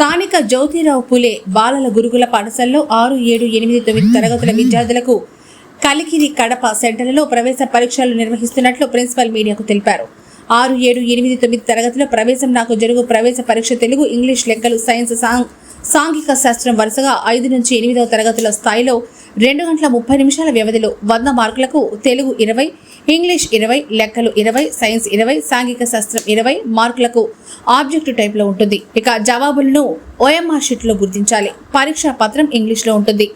స్థానిక జ్యోతిరావు పులే బాలల గురుకుల పాఠశాలలో ఆరు ఏడు ఎనిమిది తొమ్మిది తరగతుల విద్యార్థులకు కలికిరి కడప సెంటర్లలో ప్రవేశ పరీక్షలు నిర్వహిస్తున్నట్లు ప్రిన్సిపల్ మీడియాకు తెలిపారు. ఆరు ఏడు ఎనిమిది తొమ్మిది తరగతిలో ప్రవేశం నాకు జరుగు ప్రవేశ పరీక్ష తెలుగు ఇంగ్లీష్ లెక్కలు సైన్స్ సాంగ్ సాంఘిక శాస్త్రం వరుసగా ఐదు నుంచి ఎనిమిదవ తరగతుల స్థాయిలో రెండు గంటల ముప్పై నిమిషాల వ్యవధిలో వంద మార్కులకు తెలుగు ఇరవై ఇంగ్లీష్ ఇరవై లెక్కలు ఇరవై సైన్స్ ఇరవై సాంఘిక శాస్త్రం ఇరవై మార్కులకు ఆబ్జెక్టు టైప్లో ఉంటుంది. ఇక జవాబులను ఓఎంఆర్ షీట్లో గుర్తించాలి. పరీక్షా పత్రం ఇంగ్లీష్లో ఉంటుంది.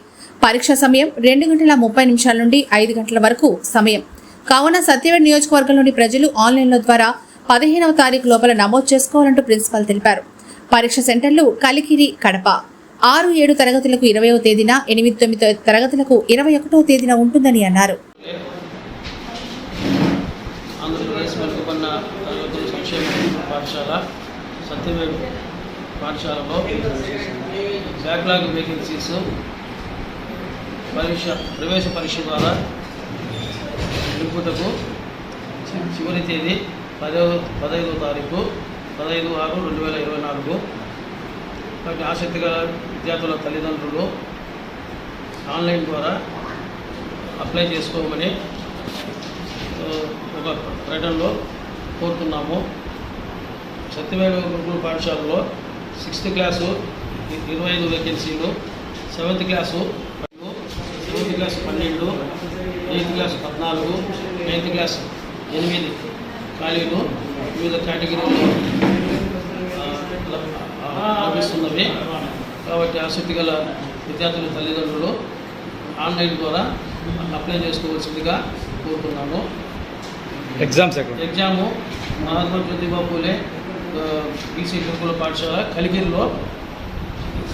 పరీక్ష సమయం రెండు గంటల ముప్పై నిమిషాల నుండి ఐదు గంటల వరకు సమయం. కావున సత్యవేడ్ నియోజకవర్గంలోని ప్రజలు ఆన్లైన్ల ద్వారా పదిహేనవ తారీఖు లోపల నమోదు చేసుకోవాలంటూ ప్రిన్సిపాల్ తెలిపారు. పరీక్ష సెంటర్లు కలికిరి కడప. ఆరు ఏడు తరగతులకు ఇరవయో తేదీన ఎనిమిది తొమ్మిది తరగతులకు ఇరవై ఒకటవ తేదీన ఉంటుందని అన్నారు. ఆంధ్రప్రదేశ్ మెరుగుపడిన తరగతుల సంక్షేమ పాఠశాల సత్యవేడు పాఠశాలలో బ్యాక్లాగ్ వేకెన్సీస్ పరీక్ష ప్రవేశ పరీక్ష ద్వారా నింపుటకు చి- చివరి తేదీ పదవ పదహైదో తారీఖు పదహైదు ఆరు రెండు వేల ఇరవై నాలుగు. కాబట్టి ఆసక్తి గల విద్యార్థుల తల్లిదండ్రులు ఆన్లైన్ ద్వారా అప్లై చేసుకోమని ఒక ప్రకటనలో కోరుతున్నాము. సత్యవేద గురుకుల పాఠశాలలో సిక్స్త్ క్లాసు ఇరవై ఐదు వేకెన్సీలు సెవెంత్ క్లాసు సెవెంత్ క్లాస్ పన్నెండు ఎయిత్ క్లాస్ పద్నాలుగు నైన్త్ క్లాస్ ఎనిమిది ఖాళీలు వివిధ కేటగిరీలో లభిస్తున్నవి. కాబట్టి ఆసక్తి గల విద్యార్థుల తల్లిదండ్రులు ఆన్లైన్ ద్వారా అప్లై చేసుకోవాల్సిందిగా కోరుతున్నాను ఎగ్జామ్స్ ఎక్కడ? ఎగ్జాము మహాత్మా జ్యోతిబా పూలే బీసీ గురుకుల పాఠశాల కలిగిరిలో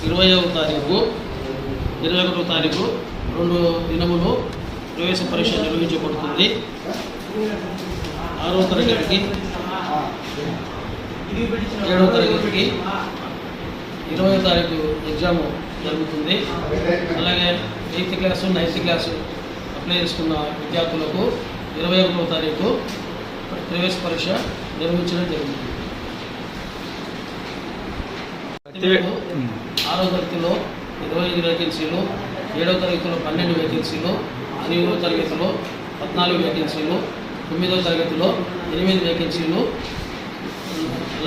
ఇరవైవ తారీఖు ఇరవై ఒకటో తారీఖు రెండు దినములు ప్రవేశ పరీక్ష నిర్వహించబడుతుంది. ఆరో తరగతికి ఏడవ తరగతికి ఇరవై తారీఖు ఎగ్జామ్ జరుగుతుంది. అలాగే eighth class ninth class apply చేసుకున్న విద్యార్థులకు ఇరవై ఒకటో తారీఖు ప్రవేశ పరీక్ష నిర్వహించడం సత్యవేడు ఆరో తరగతిలో ఇరవై ఐదు వేకెన్సీలు ఏడవ తరగతిలో పన్నెండు వేకెన్సీలు ఎనిమిదవ తరగతిలో పద్నాలుగు వేకెన్సీలు తొమ్మిదవ తరగతిలో ఎనిమిది వేకెన్సీలు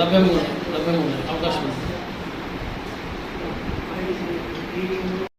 లభ్యంగా ఉన్నాయి లభ్యంగా ఉన్నాయి అవకాశం ఉంది